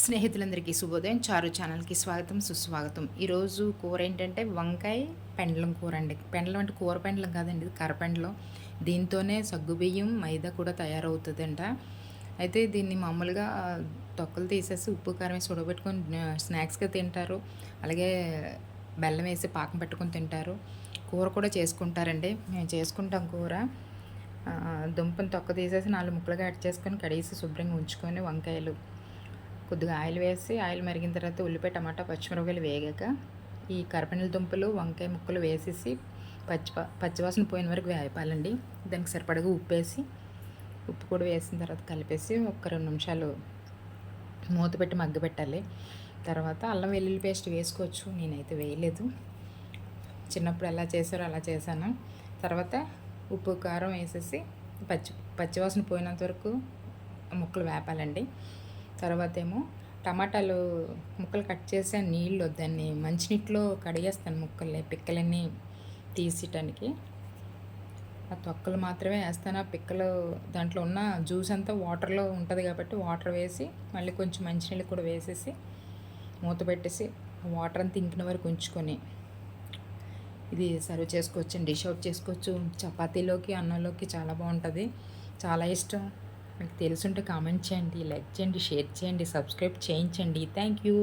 స్నేహితులందరికీ శుభోదయం. చారు ఛానల్కి స్వాగతం సుస్వాగతం. ఈరోజు కూర ఏంటంటే వంకాయ పెండలం కూర అండి పెండలం అంటే కూర పెండలం కాదండి ఇది కరపెండలం దీంతోనే సగ్గుబియ్యం మైదా కూడా తయారవుతుందంట. అయితే దీన్ని మామూలుగా తొక్కలు తీసేసి ఉప్పు కారం వేసి ఉడబెట్టుకొని స్నాక్స్గా తింటారు. అలాగే బెల్లం వేసి పాకం పెట్టుకొని తింటారు. కూర కూడా చేసుకుంటారండి. మేము చేసుకుంటాం కూర. దుంపను తొక్క తీసేసి నాలుగు ముక్కలుగా కట్ చేసుకొని కడిగేసి శుభ్రంగా ఉంచుకొని వంకాయలు కొద్దిగా ఆయిల్ వేసి ఆయిల్ మరిగిన తర్వాత ఉల్లిపాయ టమాటా పచ్చిమిరపకాయలు వేగాక ఈ కరపనీల దుంపలు వంకాయ ముక్కలు వేసేసి పచ్చి పచ్చివాసన పోయిన వరకు వేపాలండి. దానికి సరిపడగా ఉప్పు వేసి ఉప్పు కూడా వేసిన తర్వాత కలిపేసి ఒక రెండు నిమిషాలు మూత పెట్టి మగ్గబెట్టాలి తర్వాత అల్లం వెల్లుల్లి పేస్ట్ వేసుకోవచ్చు. నేనైతే వేయలేదు. చిన్నప్పుడు ఎలా చేశారో అలా చేశాను. తర్వాత ఉప్పు కారం వేసేసి పచ్చి పచ్చివాసన పోయినంత వరకు ముక్కలు వేపాలండి. తర్వాత ఏమో టమాటాలు ముక్కలు కట్ చేసి ఆ నీళ్ళు దాన్ని మంచినీటిలో కడిగేస్తాను ముక్కల్ని పిక్కలన్నీ తీసేయటానికి ఆ తొక్కలు మాత్రమే వేస్తాను. ఆ పిక్కలు దాంట్లో ఉన్న జ్యూస్ అంతా వాటర్లో ఉంటుంది కాబట్టి వాటర్ వేసి మళ్ళీ కొంచెం మంచినీళ్ళు కూడా వేసేసి మూత పెట్టేసి వాటర్ అంతా ఇంకిన వరకు ఉంచుకొని ఇది సర్వ్ చేసుకోవచ్చు డిష్ అవుట్ చేసుకోవచ్చు. చపాతీలోకి అన్నంలోకి చాలా బాగుంటుంది. చాలా ఇష్టం. మీకు తెలుసుంటే కామెంట్ చేయండి లైక్ చేయండి షేర్ చేయండి సబ్స్క్రైబ్ చేయించండి. Thank you.